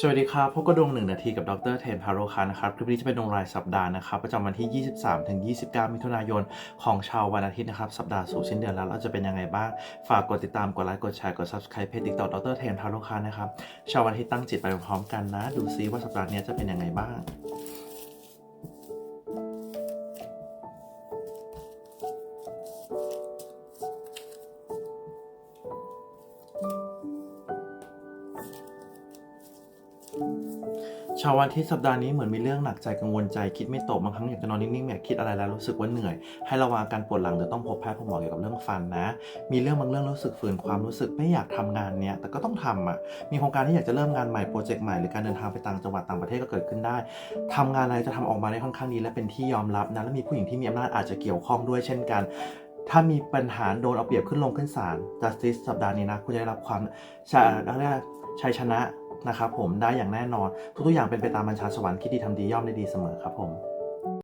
สวัสดีครับพบกับดวงหนึ่งนาทีกับดรเทนพาโรคานะครับ คลิปนี้จะเป็นดวงรายสัปดาห์นะครับ ประจำวันที่ 23 ถึง 29 มิถุนายน ของชาววันอาทิตย์นะครับ สัปดาห์สู่สิ้นเดือนแล้วเราจะเป็นยังไงบ้าง ฝากกดติดตาม กดไลค์ กดแชร์ กด subscribe เพจติดต่อดรเทนพาโรคานะครับ ชาววันอาทิตย์ตั้งจิตไปพร้อมกันนะ ดูซิว่าสัปดาห์นี้จะเป็นยังไงบ้าง ชาววันอาที่สัปดาห์นี้เหมือนมีเรื่องหนักใจกังวลใจคิดไม่ตกบางครั้งอยากจะนอนนิ่งๆไม่อยากคิดอะไรแล้วรู้สึกว่าเหนื่อย ให้ระวังการปวดหลังหรือต้องพบแพทย์พบหมอเกี่ยวกับเรื่องฟันนะ มีเรื่องบางเรื่องรู้สึกฝืนความรู้สึกไม่อยากทำงานเนี้ยแต่ก็ต้องทำอะมีโครงการที่อยากจะเริ่มงานใหม่โปรเจกต์ใหม่หรือการเดินทางไปต่างจังหวัดต่างประเทศก็เกิดขึ้นได้ทำงานอะไรจะทำออกมาได้ค่อนข้างดีและเป็นที่ยอมรับนะและมีผู้หญิงที่มีอำนาจอาจจะเกี่ยวข้องด้วยเช่นกันถ้ามีปัญหาโดนเอาเปรียบขึ้นลงขึ้นศาล justice สัปดาห์นี้นะ คุณจะได้รับความชัยชนะ นะครับผมได้อย่างแน่นอนทุกๆอย่างเป็นไปตามบัญชาสวรรค์คิดดีทำดีย่อมได้ดีเสมอครับผม